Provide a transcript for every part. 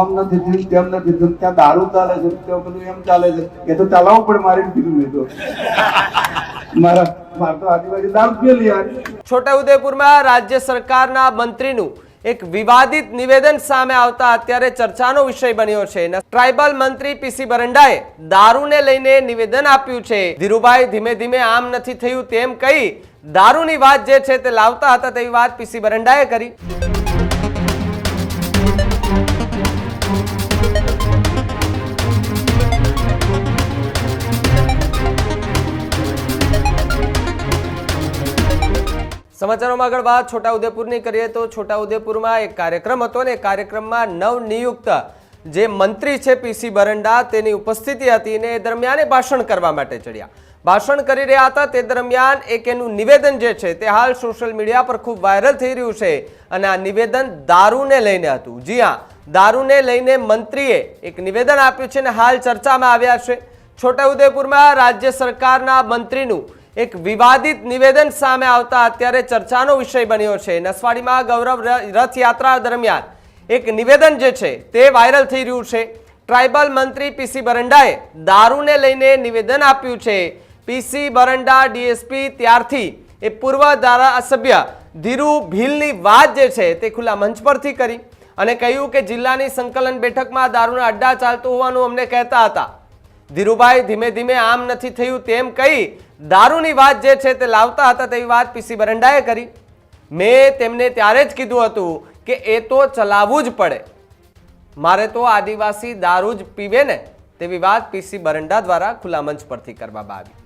આમ નથી થયું, તેમ નથી થયું. ત્યાં દારૂ ચાલે છે ત્યાં બધું એમ ચાલે છે. એ તો ચલાવવું પણ મારે કીધું મેં મારા મારે તો આજુબાજુ દારૂ પીએલી યાર. છોટાઉદેપુરમાં રાજ્ય સરકારના મંત્રીનું એક વિવાદિત નિવેદન સામે આવતા અત્યારે ચર્ચાનો વિષય બન્યો છે. ટ્રાઇબલ મંત્રી પીસી બરંડાએ દારૂને લઈને નિવેદન આપ્યું છે. ધીરુભાઈ, ધીમે ધીમે આમ નથી થયું તેમ કહી દારૂની વાત જે છે તે લાવતા હતા તેવી વાત પીસી બરંડાએ કરી. સમાચારોમાં આગળ વાત. છોટાઉદેપુરની કરીએ તો છોટાઉદેપુરમાં એક કાર્યક્રમ હતો અને કાર્યક્રમમાં નવનિયુક્ત જે મંત્રી છે પીસી બરંડા તેની ઉપસ્થિતિ હતી ને એ દરમિયાન ભાષણ કરવા માટે ચડ્યા. ભાષણ કરી રહ્યા હતા. તે દરમિયાન એક એનું નિવેદન જે છે તે હાલ સોશિયલ મીડિયા પર ખૂબ વાયરલ થઈ રહ્યું છે અને આ નિવેદન દારૂને લઈને હતું. જી હા, દારૂને લઈને મંત્રીએ એક નિવેદન આપ્યું છે અને હાલ ચર્ચામાં આવ્યા છે. છોટાઉદેપુરમાં રાજ્ય સરકારના મંત્રીનું એક વિવાદિત નિવેદન સામે આવતા અત્યારે ચર્ચાનો વિષય બન્યો છે. નસવાડીમાં ગૌરવ રથયાત્રા દરમિયાન એક નિવેદન જે છે તે વાયરલ થઈ રહ્યું છે. ટ્રાઇબલ મંત્રી પીસી બરંડાએ દારૂને લઈને નિવેદન આપ્યું છે. પીસી બરંડા ડીએસપી ત્યારથી એ પૂર્વ ધારાસભ્ય ધીરુ ભીલની વાત જે છે તે ખુલ્લા મંચ પરથી કરી અને કહ્યું કે જિલ્લાની સંકલન બેઠકમાં દારૂના અડ્ડા ચાલતો હોવાનું અમને કહેતા હતા. ધીરુભાઈ ધીમે ધીમે આમ નથી થયું તેમ કહી દારૂની વાત જે છે તે લાવતા હતા તેવી વાત પીસી બરંડાએ કરી. મેં તેમને ત્યારે જ કીધું હતું કે એ તો ચલાવવું જ પડે. મારે તો આદિવાસી દારૂ જ પીવે ને તેવી વાત પીસી બરંડા દ્વારા ખુલ્લા મંચ પરથી કરવામાં આવી.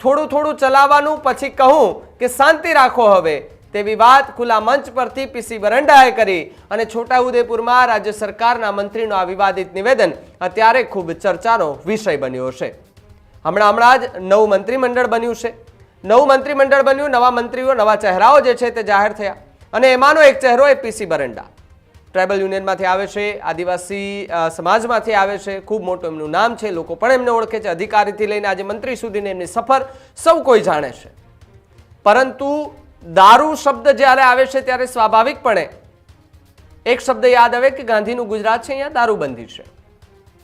થોડું થોડું ચલાવવાનું પછી કહું કે શાંતિ રાખો હવે. તેવી વાત ખુલ્લા મંચ પરથી પીસી વરંડાએ કરી અને છોટાઉદેપુરમાં રાજ્ય સરકારના મંત્રીનું આ વિવાદિત નિવેદન અત્યારે ખૂબ ચર્ચાનો વિષય બન્યો છે હમણાં હમણાં જ નવું મંત્રીમંડળ બન્યું છે. નવું મંત્રીમંડળ બન્યું, નવા મંત્રીઓ, નવા ચહેરાઓ જે છે તે જાહેર થયા અને એમાંનો એક ચહેરો એ પીસી બરંડા ટ્રાઇબલ યુનિયનમાંથી આવે છે, આદિવાસી સમાજમાંથી આવે છે, ખૂબ મોટું એમનું નામ છે, લોકો પણ એમને ઓળખે છે. અધિકારીથી લઈને આજે મંત્રી સુધીની એમની સફર સૌ કોઈ જાણે છે. પરંતુ દારૂ શબ્દ જ્યારે આવે છે ત્યારે સ્વાભાવિકપણે એક શબ્દ યાદ આવે કે ગાંધીનું ગુજરાત છે, અહીંયા દારૂબંધી છે.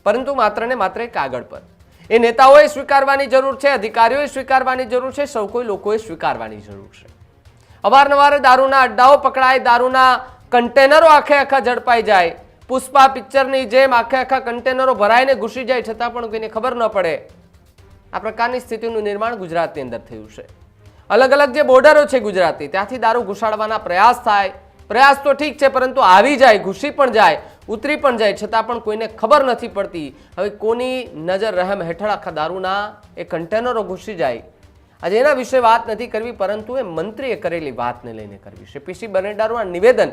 પરંતુ માત્ર ને માત્ર કાગળ પર. એ નેતાઓએ સ્વીકારવાની જરૂર છે, અધિકારીઓએ સ્વીકારવાની જરૂર છે, સૌ કોઈ લોકોએ સ્વીકારવાની જરૂર છે. અવારનવાર દારૂના અડ્ડાઓ પકડાય, દારૂના કન્ટેનરો આખે આખા ઝડપાઈ જાય. પુષ્પા પિક્ચરની જેમ આખે આખા કન્ટેનરો ભરાઈને ઘૂસી જાય, છતાં પણ કોઈને ખબર ન પડે. આ પ્રકારની સ્થિતિનું નિર્માણ ગુજરાતની અંદર થયું છે. અલગ અલગ જે બોર્ડરો છે ગુજરાતી, ત્યાંથી દારૂ ઘુસાડવાના પ્રયાસ થાય. પ્રયાસ તો ઠીક છે, પરંતુ આવી જાય, ઘૂસી પણ જાય, ઉતરી પણ જાય, છતાં પણ કોઈને ખબર નથી પડતી. હવે કોની નજર રહેમ હેઠળ આખા દારૂના એ કન્ટેનરો ઘૂસી જાય? આજે એના વિશે વાત નથી કરવી, પરંતુ એ મંત્રીએ કરેલી વાતને લઈને કરવી છે. પીસી બનેડાનું આ નિવેદન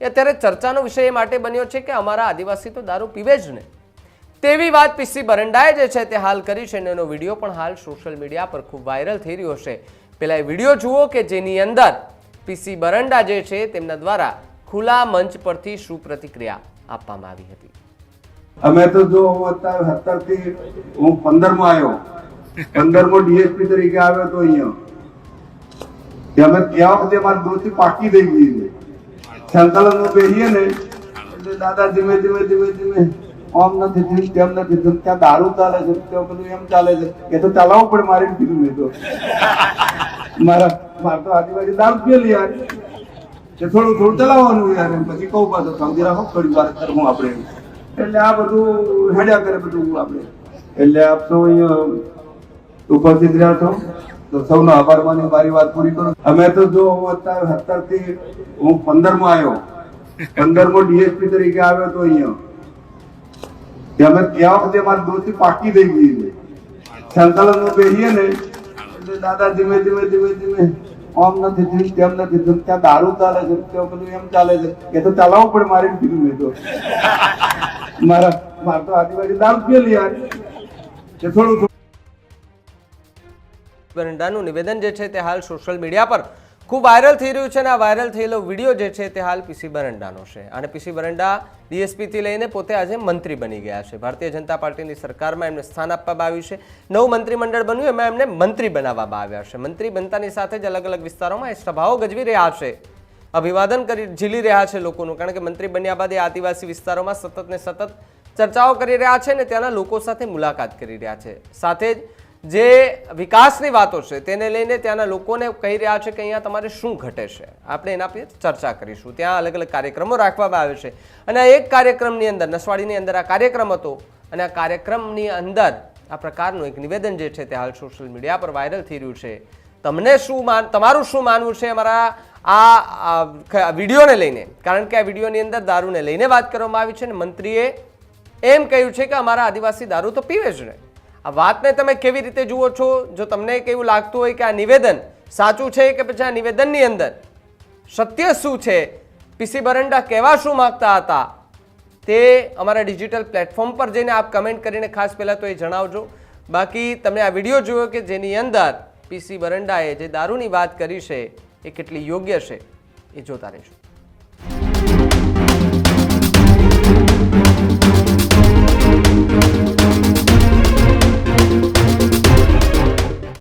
એ અત્યારે ચર્ચાનો વિષય એ માટે બન્યો છે કે અમારા આદિવાસી તો દારૂ પીવે જ ને. તેવી વાત પીસી બરંડાએ જે છે તે હાલ કરી છે અને એનો વીડિયો પણ હાલ સોશિયલ મીડિયા પર ખૂબ વાયરલ થઈ રહ્યો છે. પેલા એ વીડિયો જુઓ કે જેની અંદર પીસી બરંડા જે છે તેમના દ્વારા ખુલ્લા મંચ પરથી શું પ્રતિક્રિયા આપવામાં આવી હતી. અમે તો જો હું હું પંદરમો આવ્યો. પંદરમો ડીએસપી તરીકે આવ્યો તો અહીંયા. અમે ત્યાં વખતે મારી દોસ્તી પાકી થઈ ગઈ છે. સંકલનમાં બેસીએ ને, એટલે દાદા ધીમે ધીમે ધીમે ધીમે આમ નથી થયું, તેમ નથી થયું. ત્યાં દારૂ ચાલે છે, ત્યાં બધું એમ ચાલે છે. એ તો ચલાવવું પડે મારી કીધું મેં તો. મારા મારે તો આજુબાજુ દારૂ પીએલી યાર. એ થોડું થોડું ચલાવવાનું યાર. એમ પછી કહું પાછો સમજી રાખો થોડી વાર કરવું આપણે એટલે આ બધું હેડ્યા કરે બધું આપણે. એટલે આપ સૌ અહીંયા ઉપસ્થિત રહ્યા છો. તો સૌનો આભાર માની મારી વાત પૂરી કરો. અમે તો જો અત્યારે સત્તરથી હું પંદરમો આવ્યો. પંદરમો ડીએસપી તરીકે આવ્યો તો અહીંયા. અમે ત્યાં વખતે મારી દોસ્તી પાકી થઈ ગઈ છે. સંકલનમાં બેસીએ ને દાદા, ધીમે ધીમે ધીમે ધીમે. આમ નથી થયું, તેમ નથી થયું. ત્યાં દારૂ ચાલે છે, ત્યાં બધું એમ ચાલે છે. એ તો ચલાવવું પડે મારે કીધું મેં મારા, મારે તો આજુબાજુ દારૂ પીએલી યાર. કે થોડું થોડું. બરંડાનું નિવેદન જે છે તે હાલ સોશિયલ મીડિયા પર ખૂબ વાયરલ થઈ રહ્યું છે અને આ વાયરલ થયેલો વીડિયો જે છે તે હાલ પીસી બરંડાનો છે. અને પીસી બરંડા ડીએસપીથી લઈને પોતે આજે મંત્રી બની ગયા છે. ભારતીય જનતા પાર્ટીની સરકારમાં એમને સ્થાન આપવામાં આવ્યું છે. નવું મંત્રીમંડળ બન્યું, એમાં એમને મંત્રી બનાવવામાં આવ્યા છે. મંત્રી બનતાની સાથે જ અલગ અલગ વિસ્તારોમાં એ સભાઓ ગજવી રહ્યા છે. અભિવાદન કરી ઝીલી રહ્યા છે લોકોનું, કારણ કે મંત્રી બન્યા બાદ એ આદિવાસી વિસ્તારોમાં સતત ને સતત ચર્ચાઓ કરી રહ્યા છે ને ત્યાંના લોકો સાથે મુલાકાત કરી રહ્યા છે. સાથે જ જે વિકાસની વાતો છે, તેને લઈને ત્યાંના લોકોને કહી રહ્યા છે કે અહીંયા તમારે શું ઘટે છે. આપણે એના પર ચર્ચા કરીશું. ત્યાં અલગ અલગ કાર્યક્રમો રાખવામાં આવે છે. અને આ એક કાર્યક્રમની અંદર, નસવાડીની અંદર આ કાર્યક્રમ હતો અને આ કાર્યક્રમની અંદર આ પ્રકારનું એક નિવેદન જે છે તે હાલ સોશિયલ મીડિયા પર વાયરલ થઈ રહ્યું છે. તમને શું માન, તમારું શું માનવું છે અમારા આ વિડીયોને લઈને? કારણ કે આ વિડીયોની અંદર દારૂને લઈને વાત કરવામાં આવી છે ને મંત્રીએ એમ કહ્યું છે કે અમારા આદિવાસી દારૂ તો પીવે જ નહીં. આ વાતને તમે કેવી રીતે જુઓ છો? જો તમને કેવું લાગતું હોય કે આ નિવેદન સાચું છે કે પછી આ નિવેદનની અંદર સત્ય શું છે? પીસી બરંડા કહેવા શું માગતા હતા? તે અમારા ડિજિટલ પ્લેટફોર્મ પર જઈને આપ કમેન્ટ કરીને ખાસ પહેલાં તો એ જણાવજો. બાકી તમે આ વીડિયો જોયો કે જેની અંદર પીસી બરંડાએ જે દારૂની વાત કરી છે, એ કેટલી યોગ્ય છે, એ જોતા રહેજો.